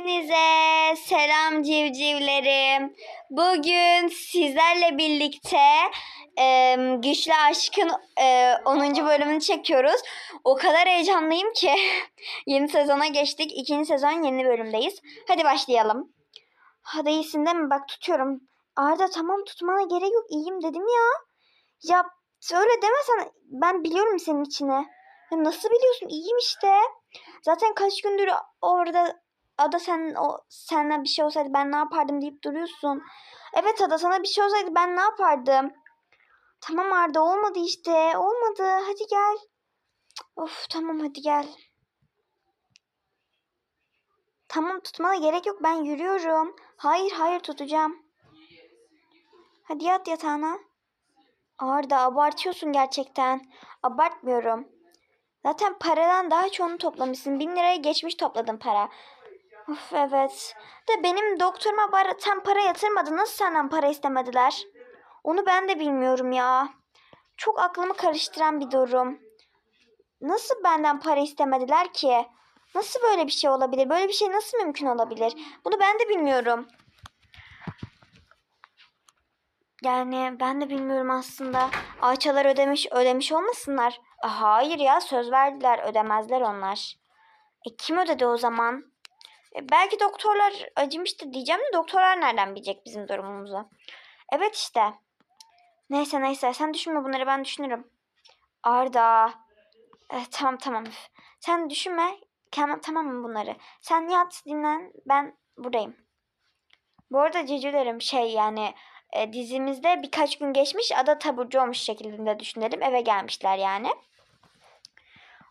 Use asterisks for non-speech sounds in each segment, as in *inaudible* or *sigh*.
Hepinize selam civcivlerim. Bugün sizlerle birlikte e, Güçlü Aşk'ın e, 10. bölümünü çekiyoruz. O kadar heyecanlıyım ki *laughs* yeni sezona geçtik. İkinci sezon yeni bölümdeyiz. Hadi başlayalım. Hadi iyisin değil mi? Bak tutuyorum. Arda tamam tutmana gerek yok. İyiyim dedim ya. Ya öyle demesen ben biliyorum senin içine. Ya nasıl biliyorsun? İyiyim işte. Zaten kaç gündür orada Ada sen o senden bir şey olsaydı ben ne yapardım deyip duruyorsun. Evet Ada sana bir şey olsaydı ben ne yapardım? Tamam Arda olmadı işte. Olmadı. Hadi gel. Of tamam hadi gel. Tamam tutmana gerek yok. Ben yürüyorum. Hayır hayır tutacağım. Hadi yat yatağına. Arda abartıyorsun gerçekten. Abartmıyorum. Zaten paradan daha çoğunu toplamışsın. Bin liraya geçmiş topladın para. Of evet. De benim doktoruma bara, tam para yatırmadı. Nasıl senden para istemediler? Onu ben de bilmiyorum ya. Çok aklımı karıştıran bir durum. Nasıl benden para istemediler ki? Nasıl böyle bir şey olabilir? Böyle bir şey nasıl mümkün olabilir? Bunu ben de bilmiyorum. Yani ben de bilmiyorum aslında. Ayçalar ödemiş ödemiş olmasınlar. Hayır ya söz verdiler ödemezler onlar. E kim ödedi o zaman? E, belki doktorlar acımıştır diyeceğim de doktorlar nereden bilecek bizim durumumuzu? Evet işte. Neyse neyse sen düşünme bunları ben düşünürüm. Arda. E, tamam tamam. Sen düşünme. Tamam, tamam mı bunları? Sen yat dinlen ben buradayım. Bu arada cecelerim şey yani e, dizimizde birkaç gün geçmiş ada taburcu olmuş şeklinde düşünelim. Eve gelmişler yani.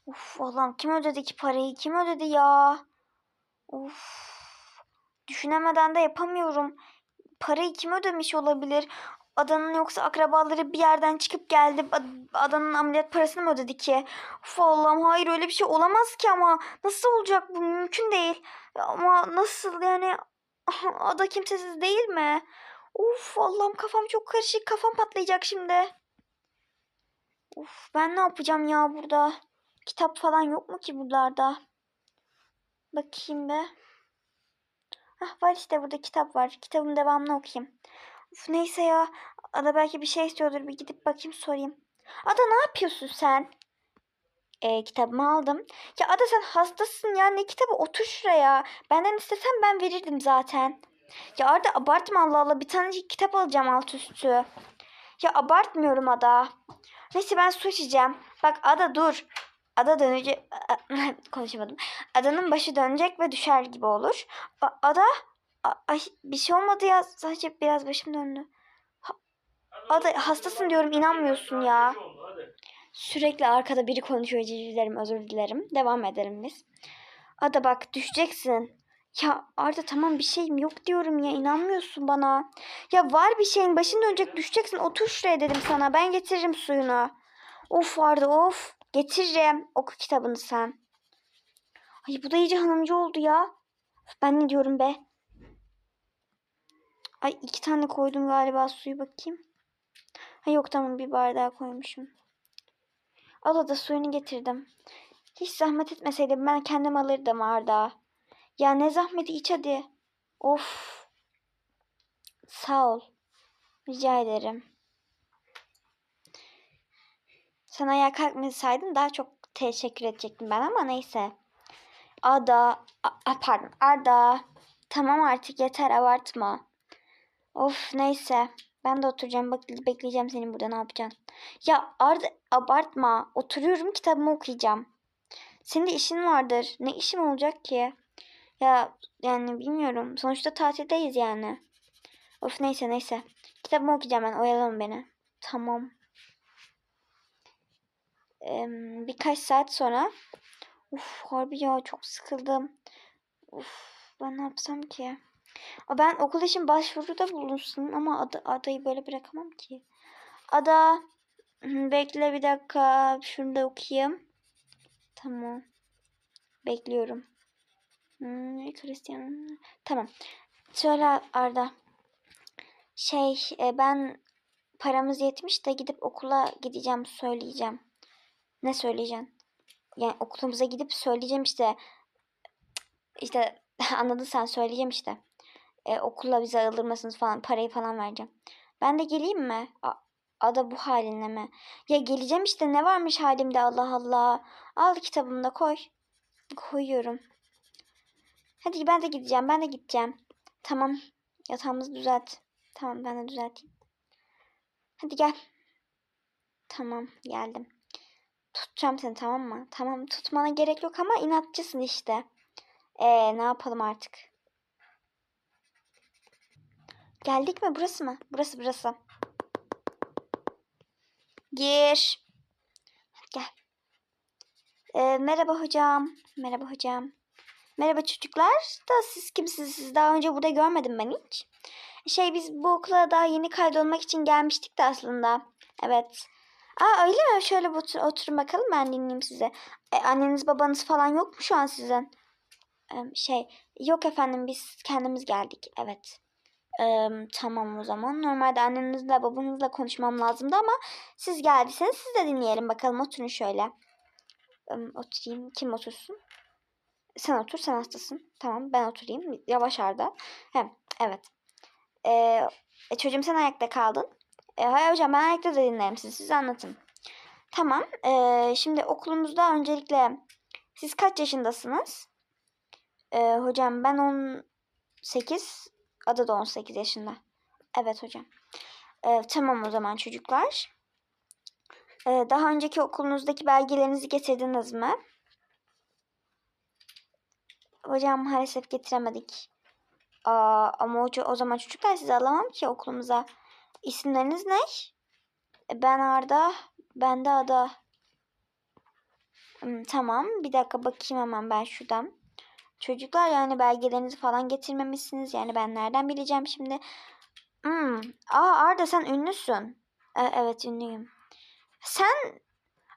Uf Allah'ım kim ödedi ki parayı? Kim ödedi ya? Of. Düşünemeden de yapamıyorum. Parayı kim ödemiş olabilir? Adanın yoksa akrabaları bir yerden çıkıp geldi. Ad- Adanın ameliyat parasını mı ödedi ki? Of Allah'ım hayır öyle bir şey olamaz ki ama. Nasıl olacak bu? Mümkün değil. Ama nasıl yani? *laughs* Ada kimsesiz değil mi? Of Allah'ım kafam çok karışık. Kafam patlayacak şimdi. Of ben ne yapacağım ya burada? Kitap falan yok mu ki buralarda? Bakayım be. Hah var işte burada kitap var. Kitabın devamını okuyayım. Uf, neyse ya. Ada belki bir şey istiyordur. Bir gidip bakayım sorayım. Ada ne yapıyorsun sen? E, kitabımı aldım. Ya Ada sen hastasın ya. Ne kitabı? Otur şuraya. Benden istesen ben verirdim zaten. Ya Arda abartma Allah Allah. Bir tane kitap alacağım alt üstü. Ya abartmıyorum Ada. Neyse ben su içeceğim. Bak Ada dur. Ada dönecek. *laughs* Konuşamadım. Adanın başı dönecek ve düşer gibi olur. A- Ada. Ay bir şey olmadı ya. Sadece biraz başım döndü. Ha- Ada hastasın diyorum inanmıyorsun ya. Sürekli arkada biri konuşuyor civcivlerim özür dilerim. Devam edelim biz. Ada bak düşeceksin. Ya Arda tamam bir şeyim yok diyorum ya inanmıyorsun bana. Ya var bir şeyin başın dönecek düşeceksin otur şuraya dedim sana ben getiririm suyunu. Of Arda of getiririm oku kitabını sen. Ay bu da iyice hanımcı oldu ya. Ben ne diyorum be. Ay iki tane koydum galiba suyu bakayım. Ha yok tamam bir bardağa koymuşum. Al da suyunu getirdim. Hiç zahmet etmeseydin ben kendim alırdım Arda. Ya ne zahmeti iç hadi. Of. Sağ ol. Rica ederim. Sen ayağa kalkmasaydın daha çok teşekkür edecektim ben ama neyse. Ada, a, pardon Arda. Tamam artık yeter abartma. Of neyse. Ben de oturacağım bak bekleyeceğim seni burada ne yapacaksın. Ya Arda abartma. Oturuyorum kitabımı okuyacağım. Senin de işin vardır. Ne işim olacak ki? Ya yani bilmiyorum. Sonuçta tatildeyiz yani. Of neyse neyse. Kitabımı okuyacağım ben. Oyalama beni. Tamam. Birkaç saat sonra. Uf harbi ya çok sıkıldım. Uf ben ne yapsam ki? Ben okul için başvuruda bulunsun ama ada, adayı böyle bırakamam ki. Ada bekle bir dakika. Şunu da okuyayım. Tamam. Bekliyorum. Hmm, Christian. Tamam. Söyle Arda. Şey e, ben paramız yetmiş de gidip okula gideceğim söyleyeceğim. Ne söyleyeceksin? Yani okulumuza gidip söyleyeceğim işte. İşte *laughs* Anladın sen söyleyeceğim işte. E, okulla bizi alırmasınız falan parayı falan vereceğim. Ben de geleyim mi? A- Ada bu halinle mi? Ya geleceğim işte ne varmış halimde Allah Allah. Al kitabımı da koy. Koyuyorum. Hadi ben de gideceğim ben de gideceğim. Tamam yatağımızı düzelt. Tamam ben de düzelteyim. Hadi gel. Tamam geldim. Tutacağım seni tamam mı? Tamam tutmana gerek yok ama inatçısın işte. Ee, ne yapalım artık? Geldik mi? Burası mı? Burası burası. Gir. Gel. Ee, merhaba hocam. Merhaba hocam. Merhaba çocuklar. Da siz kimsiniz? Siz daha önce burada görmedim ben hiç. Şey biz bu okula daha yeni kaydolmak için gelmiştik de aslında. Evet. Aa öyle mi? Şöyle otur, oturun bakalım ben dinleyeyim size. E, anneniz babanız falan yok mu şu an sizin? Ee, şey yok efendim biz kendimiz geldik. Evet. Ee, tamam o zaman. Normalde annenizle babanızla konuşmam lazımdı ama siz geldiyseniz siz de dinleyelim bakalım. Oturun şöyle. Ee, oturayım. Kim otursun? Sen otur. Sen hastasın. Tamam ben oturayım. Yavaş Arda. Hem, evet. Ee, e, çocuğum sen ayakta kaldın. E, hayır hocam ben da dinlerim sizi. Siz anlatın. Tamam. ee, şimdi okulumuzda öncelikle siz kaç yaşındasınız? Ee, hocam ben 18. Ada da 18 yaşında. Evet hocam. Ee, tamam o zaman çocuklar. Ee, daha önceki okulunuzdaki belgelerinizi getirdiniz mi? Hocam maalesef getiremedik. Aa, ama o, o zaman çocuklar sizi alamam ki okulumuza. İsimleriniz ne? E, Ben Arda, ben de Ada. Hmm, tamam, bir dakika bakayım hemen ben şuradan. Çocuklar yani belgelerinizi falan getirmemişsiniz. Yani ben nereden bileceğim şimdi? Hmm. Aa Arda sen ünlüsün. E, evet ünlüyüm. Sen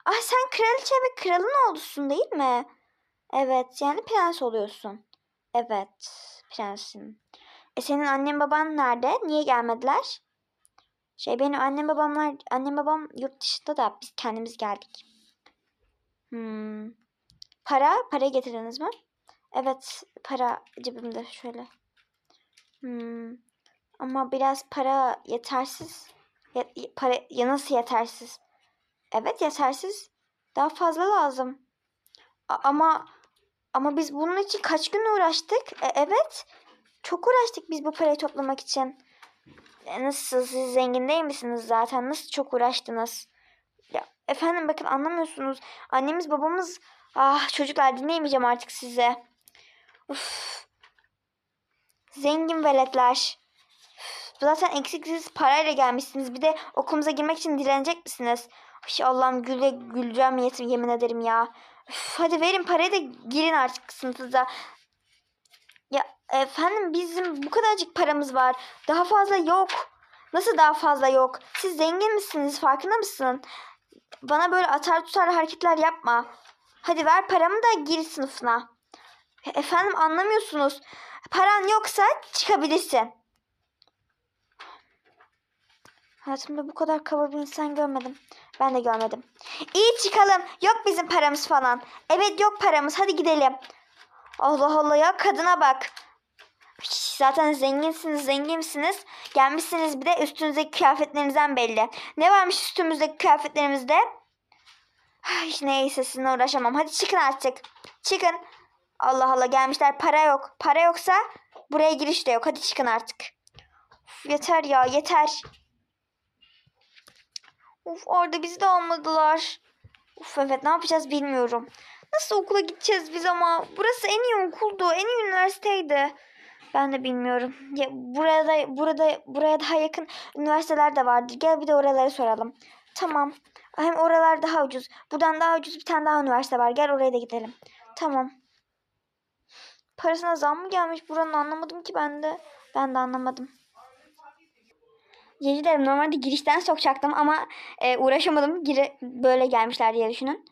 Ah sen kraliçe ve kralın oğlusun değil mi? Evet yani prens oluyorsun. Evet prensim. E senin annen baban nerede? Niye gelmediler? Şey benim annem babamlar annem babam yurt dışında da biz kendimiz geldik. Hmm. Para? Parayı getirdiniz mi? Evet para cebimde şöyle. Hmm. Ama biraz para yetersiz. Ya, para ya nasıl yetersiz? Evet yetersiz. Daha fazla lazım. A- ama ama biz bunun için kaç gün uğraştık? E, evet. Çok uğraştık biz bu parayı toplamak için. Nasıl siz zengin değil misiniz zaten? Nasıl çok uğraştınız? Ya efendim bakın anlamıyorsunuz. Annemiz babamız ah çocuklar dinleyemeyeceğim artık size. Uf. Zengin veletler. Üf, Zaten eksiksiz parayla gelmişsiniz. Bir de okulumuza girmek için direnecek misiniz? Ay Allah'ım güle güleceğim yetim yemin ederim ya. Üf, hadi verin parayı da girin artık sınıfınıza. Efendim bizim bu kadarcık paramız var. Daha fazla yok. Nasıl daha fazla yok? Siz zengin misiniz? Farkında mısın? Bana böyle atar tutar hareketler yapma. Hadi ver paramı da gir sınıfına. Efendim anlamıyorsunuz. Paran yoksa çıkabilirsin. Hayatımda bu kadar kaba bir insan görmedim. Ben de görmedim. İyi çıkalım. Yok bizim paramız falan. Evet yok paramız. Hadi gidelim. Allah Allah ya kadına bak. Zaten zenginsiniz, zenginsiniz. Gelmişsiniz bir de üstünüzdeki kıyafetlerinizden belli. Ne varmış üstümüzdeki kıyafetlerimizde? Ay, neyse sizinle uğraşamam. Hadi çıkın artık. Çıkın. Allah Allah gelmişler para yok. Para yoksa buraya giriş de yok. Hadi çıkın artık. Uf, yeter ya yeter. Uf orada bizi de almadılar. Uf evet ne yapacağız bilmiyorum. Nasıl okula gideceğiz biz ama? Burası en iyi okuldu, en iyi üniversiteydi. Ben de bilmiyorum. Ya burada burada buraya daha yakın üniversiteler de vardır. Gel bir de oraları soralım. Tamam. Hem oralar daha ucuz. Buradan daha ucuz bir tane daha üniversite var. Gel oraya da gidelim. Tamam. Parasına zam mı gelmiş buranın anlamadım ki ben de. Ben de anlamadım. Yemin ederim normalde girişten sokacaktım ama e, uğraşamadım. Gire, böyle gelmişler diye düşünün.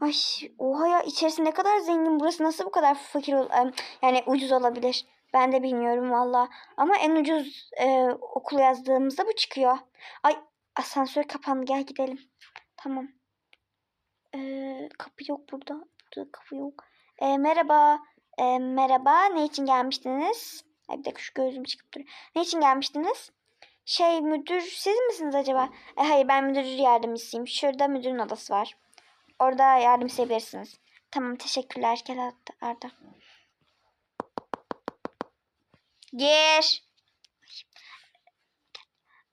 Ay oha ya içerisi ne kadar zengin. Burası nasıl bu kadar fakir ol yani ucuz olabilir. Ben de bilmiyorum valla. Ama en ucuz e, okul yazdığımızda bu çıkıyor. Ay asansör kapandı gel gidelim. Tamam. E, kapı yok burada. Burada kapı yok. E, merhaba. Ee, merhaba. Ne için gelmiştiniz? Ay bir dakika şu gözüm çıkıp duruyor. Ne için gelmiştiniz? Şey müdür siz misiniz acaba? E, hayır ben müdür yardımcısıyım. Şurada müdürün odası var. Orada yardım isteyebilirsiniz. Tamam teşekkürler. Arda-. Gir.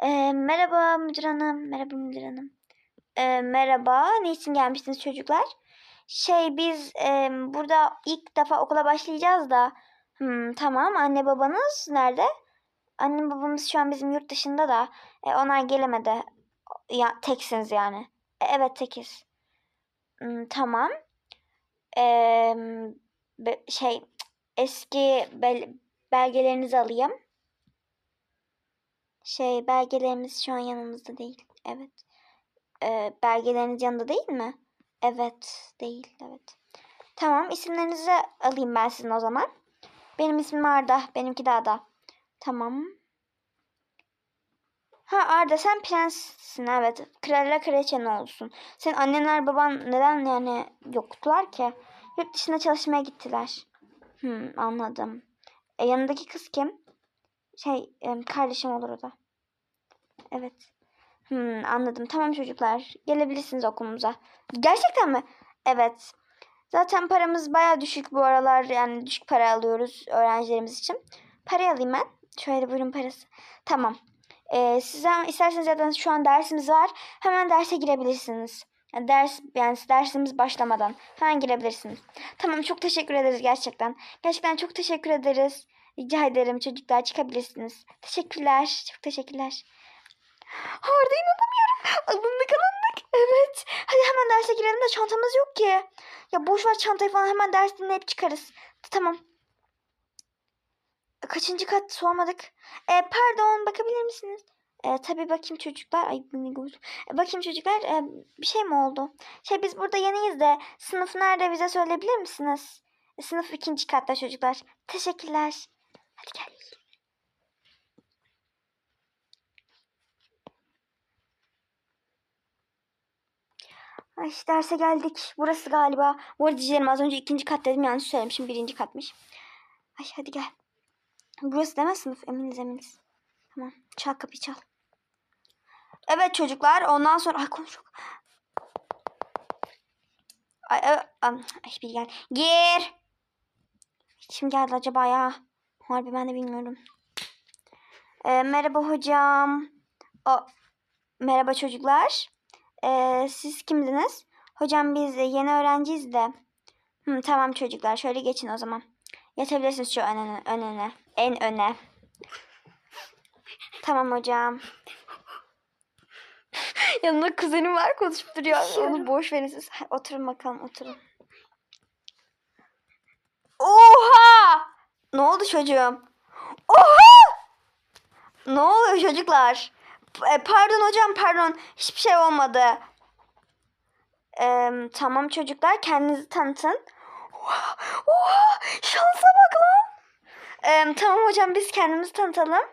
Ee, merhaba müdür hanım. Merhaba müdür hanım. Ee, merhaba. Ne için gelmiştiniz çocuklar? Şey biz e, burada ilk defa okula başlayacağız da. Hmm, tamam. Anne babanız nerede? Annem babamız şu an bizim yurt dışında da. E, onlar gelemedi. Ya teksiniz yani. E, evet tekiz. Tamam. Ee, şey eski bel- belgelerinizi alayım. Şey belgelerimiz şu an yanımızda değil. Evet. Ee, belgeleriniz yanında değil mi? Evet. Değil. Evet. Tamam. isimlerinizi alayım ben sizin o zaman. Benim ismim Arda. Benimki de Ada. Tamam. Ha Arda sen prenssin evet. Kralla kraliçenin olsun. Senin annenler baban neden yani yoktular ki? Yurt dışına çalışmaya gittiler. Hmm, anladım. E, yanındaki kız kim? Şey em, kardeşim olur o da. Evet. Hmm, anladım. Tamam çocuklar. Gelebilirsiniz okulumuza. Gerçekten mi? Evet. Zaten paramız baya düşük bu aralar. Yani düşük para alıyoruz öğrencilerimiz için. Parayı alayım ben. Şöyle buyurun parası. Tamam. Ee, siz hemen isterseniz zaten şu an dersimiz var. Hemen derse girebilirsiniz. Yani ders yani dersimiz başlamadan hemen girebilirsiniz. Tamam çok teşekkür ederiz gerçekten. Gerçekten çok teşekkür ederiz. Rica ederim çocuklar çıkabilirsiniz. Teşekkürler. Çok teşekkürler. Arda inanamıyorum. Alındık alındık. Evet. Hadi hemen derse girelim de çantamız yok ki. Ya boş ver çantayı falan hemen ders dinleyip çıkarız. Tamam. Kaçıncı kat sormadık. E, pardon bakabilir misiniz? E, tabii bakayım çocuklar. Ay E, bakayım çocuklar e, bir şey mi oldu? Şey biz burada yeniyiz de sınıf nerede bize söyleyebilir misiniz? E, sınıf ikinci katta çocuklar. Teşekkürler. Hadi gel. Ay derse geldik. Burası galiba. Bu arada az önce ikinci kat dedim yanlış söylemişim. Birinci katmış. Ay hadi gel. Burası mi sınıf? Eminiz eminiz. Tamam. Çal kapıyı çal. Evet çocuklar. Ondan sonra... Ay konuşuk. Ay, ay, ay, bir gel. Gir. Kim geldi acaba ya? Harbi ben de bilmiyorum. Ee, merhaba hocam. O, merhaba çocuklar. Ee, siz kimdiniz? Hocam biz yeni öğrenciyiz de. Hı, tamam çocuklar şöyle geçin o zaman. Yatabilirsiniz şu önüne, önüne. En öne. Tamam hocam. *laughs* Yanımda kuzenim var konuşup duruyor. Onu boş verin siz. Oturun bakalım oturun. Oha! Ne oldu çocuğum? Oha! Ne oluyor çocuklar? E, pardon hocam pardon. Hiçbir şey olmadı. Eee, tamam çocuklar kendinizi tanıtın. Oha! Oha! Şansa bak lan. Eee, tamam hocam biz kendimizi tanıtalım.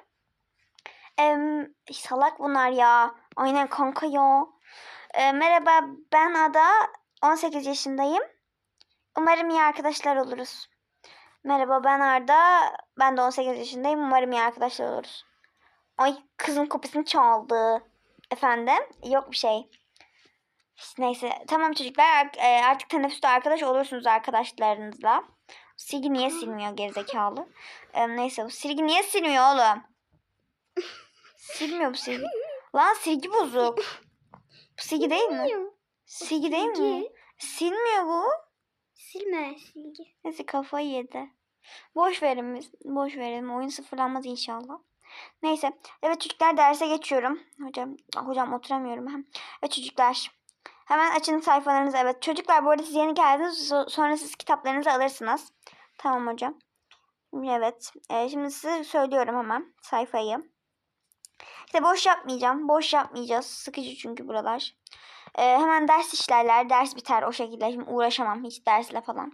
Eee, salak bunlar ya. Aynen kanka ya. Eee, merhaba ben Ada. 18 yaşındayım. Umarım iyi arkadaşlar oluruz. Merhaba ben Arda. Ben de 18 yaşındayım. Umarım iyi arkadaşlar oluruz. Ay kızın kopyasını çaldı. Efendim? Yok bir şey. Neyse. Tamam çocuklar ar- e, artık teneffüste arkadaş olursunuz arkadaşlarınızla. Silgi niye silmiyor gerizekalı? E, neyse bu silgi niye silmiyor oğlum? Silmiyor bu silgi. Lan silgi bozuk. Bu silgi değil mi? Silgi değil mi? Silmiyor bu. Silme silgi. Neyse kafayı yedi. Boş verin biz. Boş verelim. Oyun sıfırlanmaz inşallah. Neyse. Evet çocuklar derse geçiyorum. Hocam hocam oturamıyorum hem. Evet çocuklar. Hemen açın sayfalarınızı. Evet çocuklar bu arada siz yeni geldiniz. So- Sonra siz kitaplarınızı alırsınız. Tamam hocam. Evet. Ee, şimdi size söylüyorum hemen sayfayı. İşte boş yapmayacağım. Boş yapmayacağız. Sıkıcı çünkü buralar. Ee, hemen ders işlerler. Ders biter o şekilde. Şimdi uğraşamam hiç dersle falan.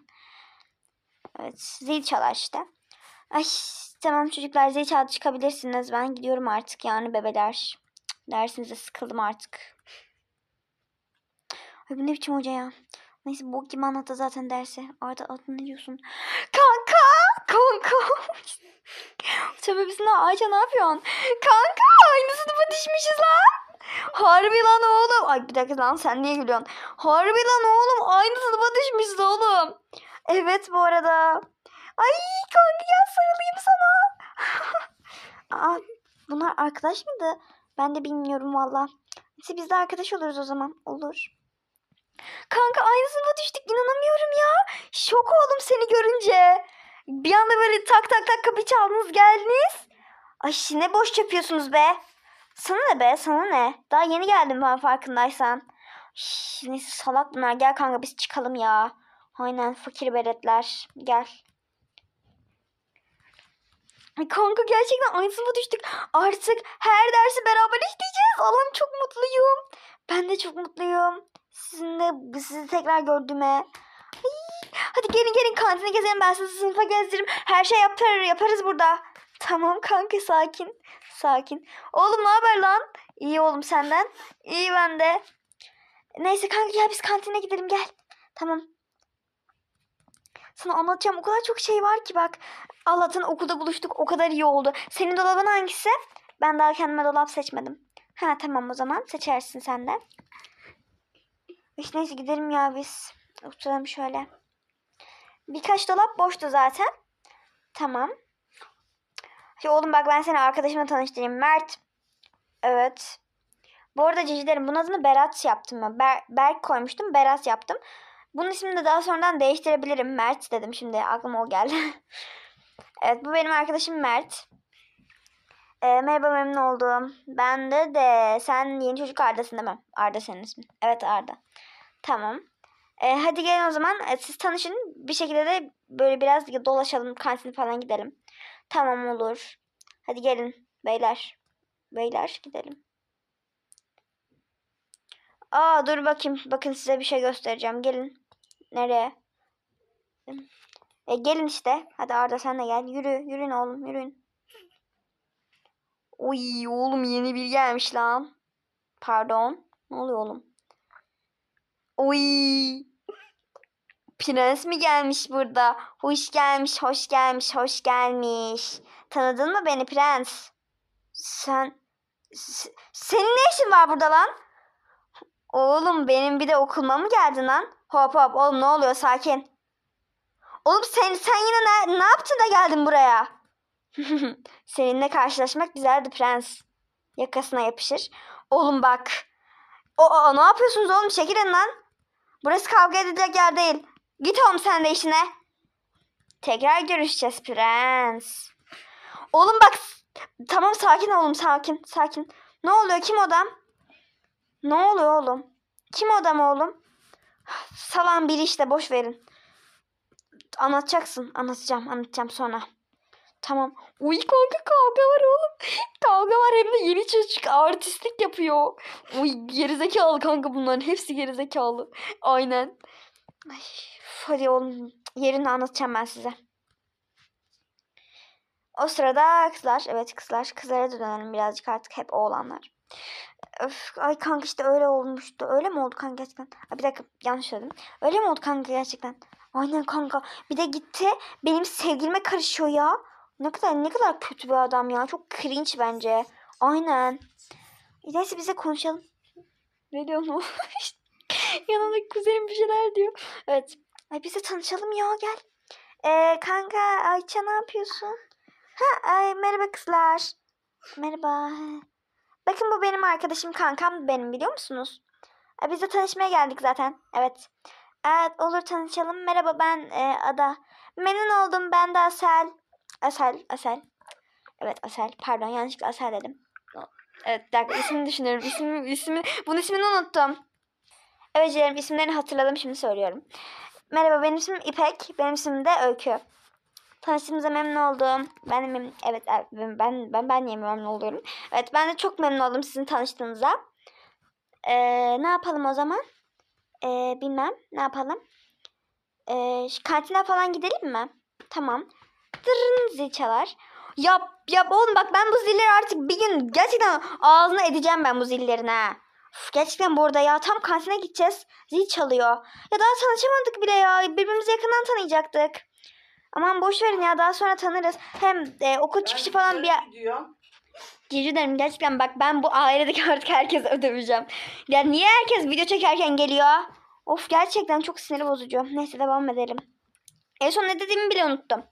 Evet. Zil çalar işte. Ay tamam çocuklar zil çaldı çıkabilirsiniz. Ben gidiyorum artık yani bebeler. Dersinize sıkıldım artık. Ay ne biçim hoca ya. Neyse bu kim anlattı zaten dersi. Arda adını ne diyorsun? Kanka! Kanka! *laughs* Ne? Ayça ne yapıyorsun? Kanka! Aynı sınıfa düşmüşüz lan! Harbi lan oğlum. Ay bir dakika lan sen niye gülüyorsun? Harbi lan oğlum. Aynı sınıfa düşmüşüz oğlum. Evet bu arada. Ay kanka gel sarılayım sana. *laughs* Aa, bunlar arkadaş mıydı? Ben de bilmiyorum valla. Neyse biz de arkadaş oluruz o zaman. Olur. Kanka aynı sınıfa düştük. inanamıyorum ya. Şok oldum seni görünce. Bir anda böyle tak tak tak kapı çaldınız geldiniz. Ay ne boş yapıyorsunuz be. Sana ne be sana ne? Daha yeni geldim ben farkındaysan. Şş, neyse salak bunlar. Gel kanka biz çıkalım ya. Aynen fakir beretler. Gel. Kanka gerçekten aynı sınıfa düştük. Artık her dersi beraber işleyeceğiz. Allah'ım çok mutluyum. Ben de çok mutluyum. Sizinle sizi tekrar gördüğüme. Ay, hadi gelin gelin kantine gezelim. Ben sizi sınıfa gezdiririm. Her şey yapar, yaparız burada. Tamam kanka sakin. Sakin. Oğlum ne haber lan? İyi oğlum senden. İyi ben de. Neyse kanka gel biz kantine gidelim gel. Tamam. Sana anlatacağım o kadar çok şey var ki bak. Allah'tan okulda buluştuk o kadar iyi oldu. Senin dolabın hangisi? Ben daha kendime dolap seçmedim. Ha tamam o zaman seçersin sen de. İşte neyse gidelim ya biz. Oturalım şöyle. Birkaç dolap boştu zaten. Tamam. Ya oğlum bak ben seni arkadaşımla tanıştırayım. Mert. Evet. Bu arada cicilerim bunun adını Berat yaptım ben. Ber- Berk koymuştum. Berat yaptım. Bunun ismini de daha sonradan değiştirebilirim. Mert dedim şimdi. Aklıma o geldi. *laughs* evet bu benim arkadaşım Mert. Ee, merhaba memnun oldum. Ben de de sen yeni çocuk Arda'sın değil mi? Arda senin ismin. Evet Arda. Tamam. Ee, hadi gelin o zaman. Ee, siz tanışın. Bir şekilde de böyle biraz dolaşalım. Kantine falan gidelim. Tamam olur. Hadi gelin beyler. Beyler gidelim. Aa dur bakayım. Bakın size bir şey göstereceğim. Gelin. Nereye? E, gelin işte. Hadi Arda sen de gel. Yürü. Yürüyün oğlum. Yürüyün. Uy oğlum yeni bir gelmiş lan. Pardon. Ne oluyor oğlum? Uy. Prens mi gelmiş burada? Hoş gelmiş, hoş gelmiş, hoş gelmiş. Tanıdın mı beni prens? Sen... Senin ne işin var burada lan? Oğlum benim bir de okuluma mı geldin lan? Hop hop oğlum ne oluyor sakin. Oğlum sen, sen yine ne, ne yaptın da geldin buraya? *laughs* Seninle karşılaşmak güzeldi prens. Yakasına yapışır. Oğlum bak. O, o ne yapıyorsunuz oğlum çekilin lan. Burası kavga edilecek yer değil. Git oğlum sen de işine. Tekrar görüşeceğiz prens. Oğlum bak. Tamam sakin oğlum sakin sakin. Ne oluyor kim odam? Ne oluyor oğlum? Kim odam oğlum? Salan biri işte boş verin. Anlatacaksın. Anlatacağım anlatacağım sonra. Tamam. Uy kanka kavga var oğlum. *laughs* Kavga var hem de yeni çocuk artistlik yapıyor. Uy gerizekalı kanka bunların hepsi gerizekalı. Aynen. Ay, hadi oğlum yerini anlatacağım ben size. O sırada kızlar, evet kızlar, kızlara da dönelim birazcık artık hep oğlanlar. Öf, ay kanka işte öyle olmuştu. Öyle mi oldu kanka gerçekten? Ay, bir dakika yanlış söyledim. Öyle mi oldu kanka gerçekten? Aynen kanka. Bir de gitti benim sevgilime karışıyor ya. Ne kadar ne kadar kötü bir adam ya. Çok cringe bence. Aynen. Neyse bize konuşalım. Ne diyorsun o? *laughs* Yanındaki kuzenim bir şeyler diyor. Evet. Ay bize tanışalım ya gel. Ee, kanka Ayça ne yapıyorsun? Ha ay merhaba kızlar. Merhaba. Bakın bu benim arkadaşım kankam benim biliyor musunuz? Ee, biz de tanışmaya geldik zaten. Evet. Evet olur tanışalım. Merhaba ben e, Ada. Memnun oldum ben de Asel. Asel, Asel. Evet Asel. Pardon yanlışlıkla Asel dedim. Evet dakika ismini düşünüyorum. İsmi, ismi, bunun ismini unuttum. Evet canım isimlerini hatırladım şimdi söylüyorum. Merhaba benim ismim İpek. Benim ismim de Öykü. Tanıştığımıza memnun oldum. Ben de evet, evet ben ben ben, ben niye memnun oluyorum. Evet ben de çok memnun oldum sizin tanıştığınıza. Ee, ne yapalım o zaman? Ee, bilmem ne yapalım. Ee, kantine falan gidelim mi? Tamam. Dırın zil çalar. Yap yap oğlum bak ben bu zilleri artık bir gün gerçekten ağzına edeceğim ben bu zillerin ha. Uf, gerçekten bu arada ya tam kantine gideceğiz. Zil çalıyor. Ya daha tanışamadık bile ya. Birbirimizi yakından tanıyacaktık. Aman boş verin ya daha sonra tanırız. Hem e, okul çıkışı falan bir... Gidiyorum. Gece derim gerçekten bak ben bu ailedeki *laughs* artık herkese ödemeyeceğim. Ya niye herkes video çekerken geliyor? Of gerçekten çok sinir bozucu. Neyse devam edelim. En son ne dediğimi bile unuttum.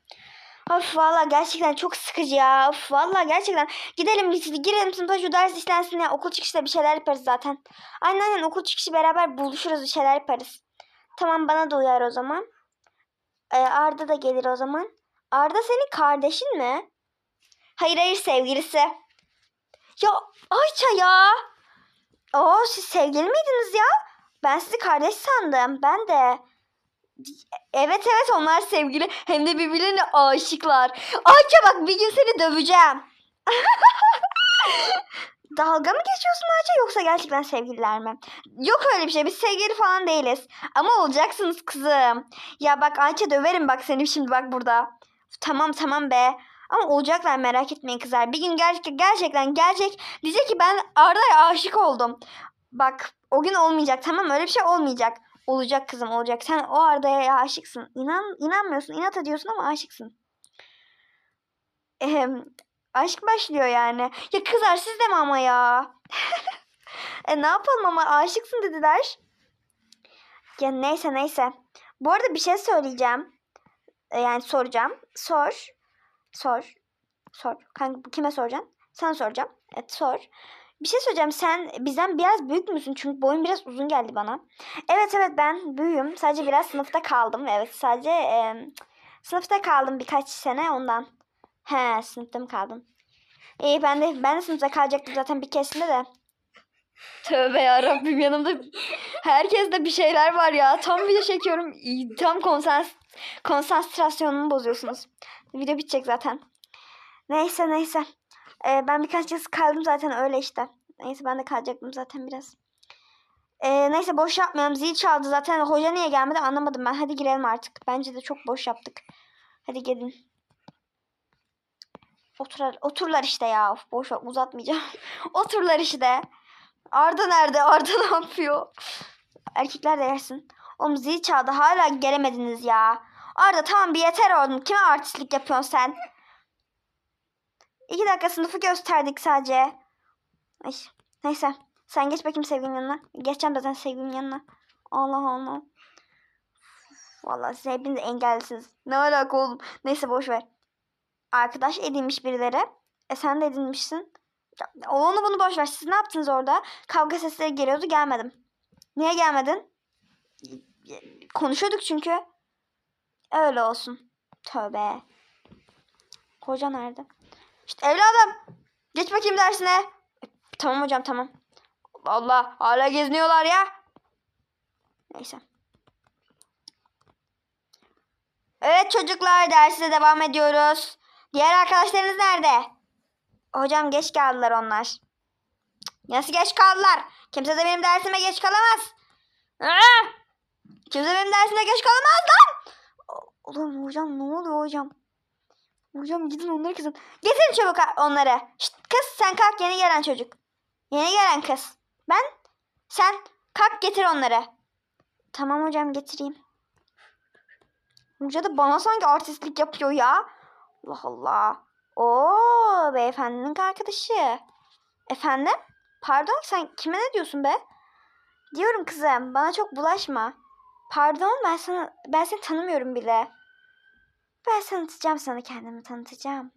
Of valla gerçekten çok sıkıcı ya. Of valla gerçekten. Gidelim girelim sınıfa şu ders işlensin ya. Okul çıkışı da bir şeyler yaparız zaten. Aynen aynen okul çıkışı beraber buluşuruz bir şeyler yaparız. Tamam bana da uyar o zaman. Ee, Arda da gelir o zaman. Arda senin kardeşin mi? Hayır hayır sevgilisi. Ya Ayça ya. Oo siz sevgili miydiniz ya? Ben sizi kardeş sandım. Ben de. Evet evet onlar sevgili. Hem de birbirlerine aşıklar. Ayça bak bir gün seni döveceğim. *laughs* Dalga mı geçiyorsun Ayça yoksa gerçekten sevgililer mi? Yok öyle bir şey. Biz sevgili falan değiliz. Ama olacaksınız kızım. Ya bak Ayça döverim bak seni şimdi bak burada. Tamam tamam be. Ama olacaklar merak etmeyin kızlar. Bir gün gerçek, gerçekten gelecek. Diyecek ki ben Arda'ya aşık oldum. Bak o gün olmayacak tamam? Öyle bir şey olmayacak. Olacak kızım olacak. Sen o Arda'ya aşıksın. İnan, inanmıyorsun. inat ediyorsun ama aşıksın. Ehem, aşk başlıyor yani. Ya kızlar siz de mi ama ya? *laughs* e ne yapalım ama aşıksın dediler. Ya neyse neyse. Bu arada bir şey söyleyeceğim. E, yani soracağım. Sor. Sor. Sor. Kanka kime soracaksın? Sen soracağım. Evet sor. Bir şey söyleyeceğim. Sen bizden biraz büyük müsün? Çünkü boyun biraz uzun geldi bana. Evet evet ben büyüğüm. Sadece biraz sınıfta kaldım. Evet sadece e, sınıfta kaldım birkaç sene ondan. He sınıfta mı kaldın? İyi ben de ben de sınıfta kalacaktım zaten bir keresinde de. Tövbe yarabbim yanımda herkeste bir şeyler var ya. Tam video çekiyorum. Tam konsans konsantrasyonumu bozuyorsunuz. Video bitecek zaten. Neyse neyse. Ee, ben birkaç yıl kaldım zaten öyle işte. Neyse ben de kalacaktım zaten biraz. Ee, neyse boş yapmayalım. Zil çaldı zaten. Hoca niye gelmedi anlamadım ben. Hadi girelim artık. Bence de çok boş yaptık. Hadi gelin. Oturar, oturlar işte ya. Of, boş uzatmayacağım. *laughs* oturlar işte. Arda nerede? Arda *laughs* ne yapıyor? Erkekler de yersin. Oğlum zil çaldı. Hala gelemediniz ya. Arda tamam bir yeter oğlum. Kime artistlik yapıyorsun sen? İki dakika sınıfı gösterdik sadece. Ay, neyse. Sen geç bakayım sevgilinin yanına. Geçeceğim zaten sevgilinin yanına. Allah Allah. Vallahi siz hepiniz engellisiniz. Ne alaka oğlum? Neyse boş ver. Arkadaş edinmiş birileri. E sen de edinmişsin. Ya, Onu bunu boş ver. Siz ne yaptınız orada? Kavga sesleri geliyordu gelmedim. Niye gelmedin? Konuşuyorduk çünkü. Öyle olsun. Tövbe. Hoca nerede? İşte evladım. Geç bakayım dersine. E, Tamam hocam tamam. Allah hala geziniyorlar ya. Neyse. Evet çocuklar derse devam ediyoruz. Diğer arkadaşlarınız nerede? Hocam geç kaldılar onlar. Nasıl geç kaldılar? Kimse de benim dersime geç kalamaz. Kimse benim dersime geç kalamaz lan. Oğlum hocam ne oluyor hocam? Hocam gidin onları kızın. Getirin çabuk onları. Şşt, kız sen kalk yeni gelen çocuk. Yeni gelen kız. Ben? Sen kalk getir onları. Tamam hocam getireyim. Hoca da bana sanki artistlik yapıyor ya. Allah Allah. Oo beyefendinin arkadaşı. Efendim? Pardon sen kime ne diyorsun be? Diyorum kızım bana çok bulaşma. Pardon ben sana ben seni tanımıyorum bile. Ben tanıtacağım sana kendimi tanıtacağım.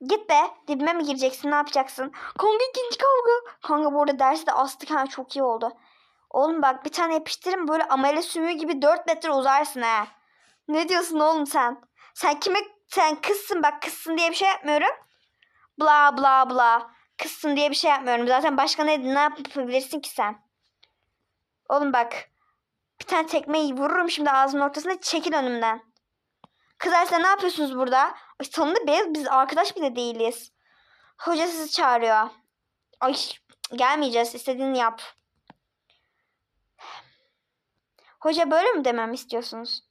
Git be dibime mi gireceksin ne yapacaksın? Kanka ikinci kavga. Kanka bu arada dersi de astık ha çok iyi oldu. Oğlum bak bir tane yapıştırın böyle amele sümüğü gibi 4 metre uzarsın ha. Ne diyorsun oğlum sen? Sen kime sen kızsın bak kızsın diye bir şey yapmıyorum. Bla bla bla. Kızsın diye bir şey yapmıyorum. Zaten başka ne, ne yapabilirsin ki sen? Oğlum bak. Bir tane tekmeyi vururum şimdi ağzımın ortasına çekil önümden. Kızlar siz ne yapıyorsunuz burada? Ay sonunda biz, biz arkadaş bile değiliz. Hoca sizi çağırıyor. Ay gelmeyeceğiz istediğini yap. Hoca böyle mi demem istiyorsunuz?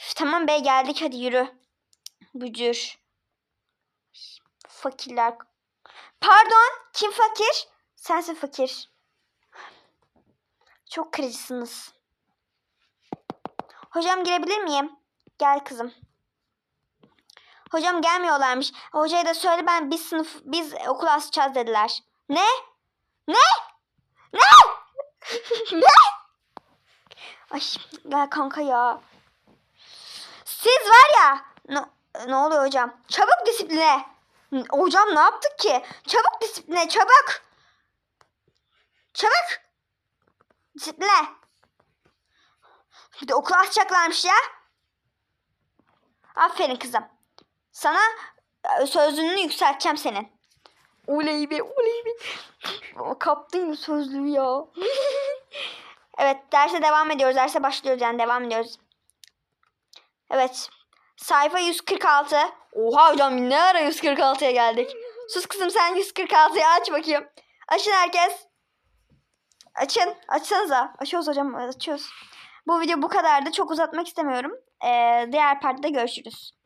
Üf, tamam be geldik hadi yürü. Bücür. Fakirler. Pardon kim fakir? Sensin fakir. Çok kırıcısınız. Hocam girebilir miyim? Gel kızım. Hocam gelmiyorlarmış. Hocaya da söyle ben biz sınıf biz okul asacağız dediler. Ne? Ne? Ne? *laughs* ne? Ay gel kanka ya. Siz var ya. Ne, ne oluyor hocam? Çabuk disipline. Hocam ne yaptık ki? Çabuk disipline çabuk. Çabuk. Disipline. Bir de okul açacaklarmış ya. Aferin kızım. Sana e, sözlüğünü yükselteceğim senin. Oley be oley be. Kaptın sözlüğü ya. *laughs* evet derse devam ediyoruz. Derse başlıyoruz yani devam ediyoruz. Evet. Sayfa 146. Oha hocam ne ara 146'ya geldik. Sus kızım sen 146'yı aç bakayım. Açın herkes. Açın. Açsanıza. Açıyoruz hocam. Açıyoruz. Bu video bu kadardı. Çok uzatmak istemiyorum. Ee, diğer partide görüşürüz.